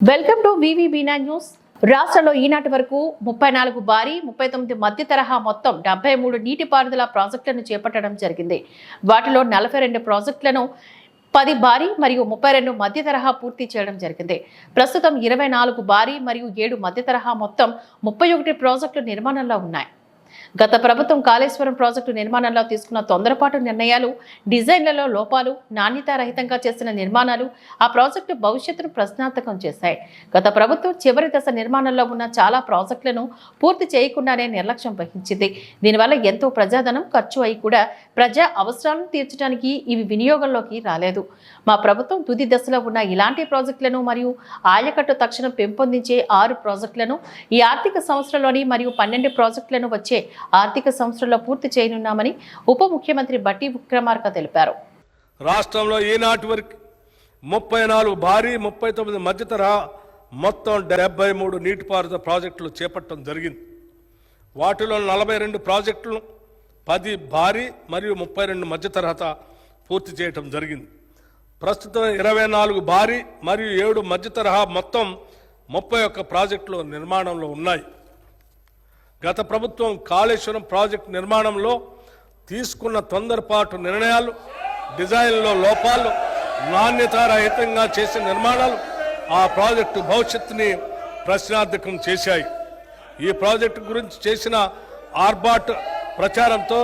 Welcome to వివిబీనా news. రాష్ట్రంలో ఈనాటి వరకు ముప్పై నాలుగు భారీ ముప్పై తొమ్మిది మధ్య తరహా మొత్తం డెబ్బై మూడు నీటిపారుదల ప్రాజెక్టులను చేపట్టడం జరిగింది. వాటిలో నలభై రెండు ప్రాజెక్టులను పది భారీ మరియు ముప్పై రెండు మధ్య తరహా పూర్తి చేయడం జరిగింది. ప్రస్తుతం ఇరవై నాలుగు భారీ మరియు ఏడు మధ్య తరహా మొత్తం ముప్పై ఒకటి ప్రాజెక్టులు నిర్మాణంలో ఉన్నాయి. గత ప్రభుత్వం కాళేశ్వరం ప్రాజెక్టు నిర్మాణంలో తీసుకున్న తొందరపాటు నిర్ణయాలు డిజైన్లలో లోపాలు నాణ్యత రహితంగా చేసిన నిర్మాణాలు ఆ ప్రాజెక్టు భవిష్యత్తును ప్రశ్నార్థకం చేశాయి. గత ప్రభుత్వం చివరి దశ నిర్మాణంలో ఉన్న చాలా ప్రాజెక్టులను పూర్తి చేయకుండానే నిర్లక్ష్యం వహించింది. దీనివల్ల ఎంతో ప్రజాధనం ఖర్చు అయి కూడా ప్రజా అవసరాలను తీర్చడానికి ఇవి వినియోగంలోకి రాలేదు. మా ప్రభుత్వం తుది దశలో ఉన్న ఇలాంటి ప్రాజెక్టులను మరియు ఆయకట్టు తక్షణం పెంపొందించే ఆరు ప్రాజెక్టులను ఈ ఆర్థిక సంవత్సరంలోని మరియు పన్నెండు ప్రాజెక్టులను వచ్చే ఆర్థిక సంవత్సరంలో పూర్తి చేయనున్నామని ఉప ముఖ్యమంత్రి బట్టి విక్రమార్క తెలిపారు. రాష్ట్రంలో ఈనాటి వరకు ముప్పై నాలుగు భారీ ముప్పై తొమ్మిది మధ్య తరహా మొత్తం డెబ్బై మూడు నీటిపారుదల ప్రాజెక్టులు చేపట్టడం జరిగింది. వాటిలో నలభై రెండు ప్రాజెక్టులు పది భారీ మరియు ముప్పై రెండు మధ్య తరహత పూర్తి చేయటం జరిగింది. ప్రస్తుతం ఇరవై నాలుగు భారీ మరియు ఏడు మధ్య తరహా మొత్తం ముప్పై ఒక్క ప్రాజెక్టులు నిర్మాణంలో ఉన్నాయి. గత ప్రభుత్వం కాళేశ్వరం ప్రాజెక్టు నిర్మాణంలో తీసుకున్న తొందరపాటు నిర్ణయాలు డిజైన్లో లోపాలు నాణ్యతారహితంగా చేసిన నిర్మాణాలు ఆ ప్రాజెక్టు భవిష్యత్తుని ప్రశ్నార్థకం చేశాయి. ఈ ప్రాజెక్టు గురించి చేసిన ఆర్బాట్ ప్రచారంతో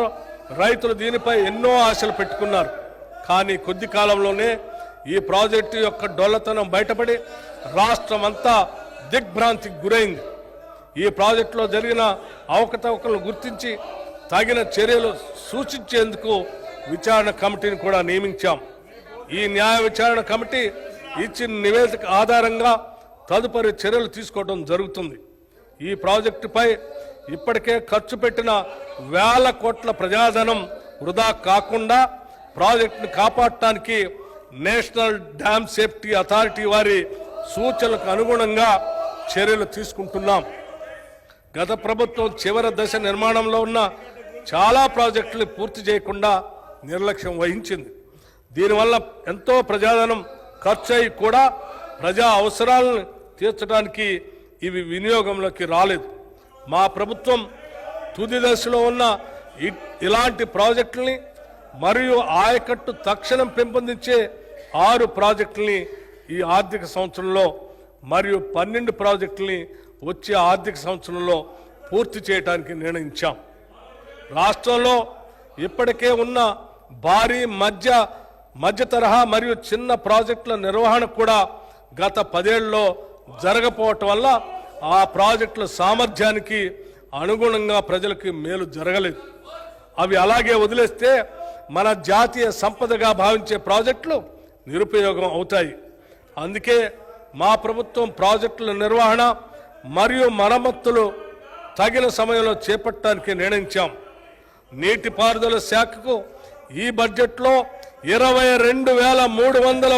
రైతులు దీనిపై ఎన్నో ఆశలు పెట్టుకున్నారు. కానీ కొద్ది కాలంలోనే ఈ ప్రాజెక్టు యొక్క డొల్లతనం బయటపడి రాష్ట్రమంతా దిగ్భ్రాంతికి గురైంది. ఈ ప్రాజెక్టులో జరిగిన అవకతవకలను గుర్తించి తగిన చర్యలు సూచించేందుకు విచారణ కమిటీని కూడా నియమించాం. ఈ న్యాయ విచారణ కమిటీ ఇచ్చిన నివేదిక ఆధారంగా తదుపరి చర్యలు తీసుకోవడం జరుగుతుంది. ఈ ప్రాజెక్టుపై ఇప్పటికే ఖర్చు పెట్టిన వేల కోట్ల ప్రజాధనం వృధా కాకుండా ప్రాజెక్టును కాపాడటానికి నేషనల్ డ్యామ్ సేఫ్టీ అథారిటీ వారి సూచనలకు అనుగుణంగా చర్యలు తీసుకుంటున్నాం. గత ప్రభుత్వం చివరి దశ నిర్మాణంలో ఉన్న చాలా ప్రాజెక్టులు పూర్తి చేయకుండా నిర్లక్ష్యం వహించింది. దీనివల్ల ఎంతో ప్రజాధనం ఖర్చు అయి కూడా ప్రజా అవసరాలను తీర్చడానికి ఇవి వినియోగంలోకి రాలేదు. మా ప్రభుత్వం తుది దశలో ఉన్న ఇ- ఇలాంటి ప్రాజెక్టుల్ని మరియు ఆయకట్టు తక్షణం పెంపొందించే ఆరు ప్రాజెక్టుల్ని ఈ ఆర్థిక సంవత్సరంలో మరియు పన్నెండు ప్రాజెక్టుల్ని వచ్చే ఆర్థిక సంవత్సరంలో పూర్తి చేయడానికి నిర్ణయించాం. రాష్ట్రంలో ఇప్పటికే ఉన్న భారీ మధ్య మధ్య తరహా మరియు చిన్న ప్రాజెక్టుల నిర్వహణ కూడా గత పదేళ్ళలో జరగపోవటం వల్ల ఆ ప్రాజెక్టుల సామర్థ్యానికి అనుగుణంగా ప్రజలకు మేలు జరగలేదు. అవి అలాగే వదిలేస్తే మన జాతీయ సంపదగా భావించే ప్రాజెక్టులు నిరుపయోగం అవుతాయి. అందుకే మా ప్రభుత్వం ప్రాజెక్టుల నిర్వహణ మరియు మరమ్మతులు తగిన సమయంలో చేపట్టడానికి నిర్ణయించాం. నీటిపారుదల శాఖకు ఈ బడ్జెట్లో ఇరవై రెండు వేల మూడు వందల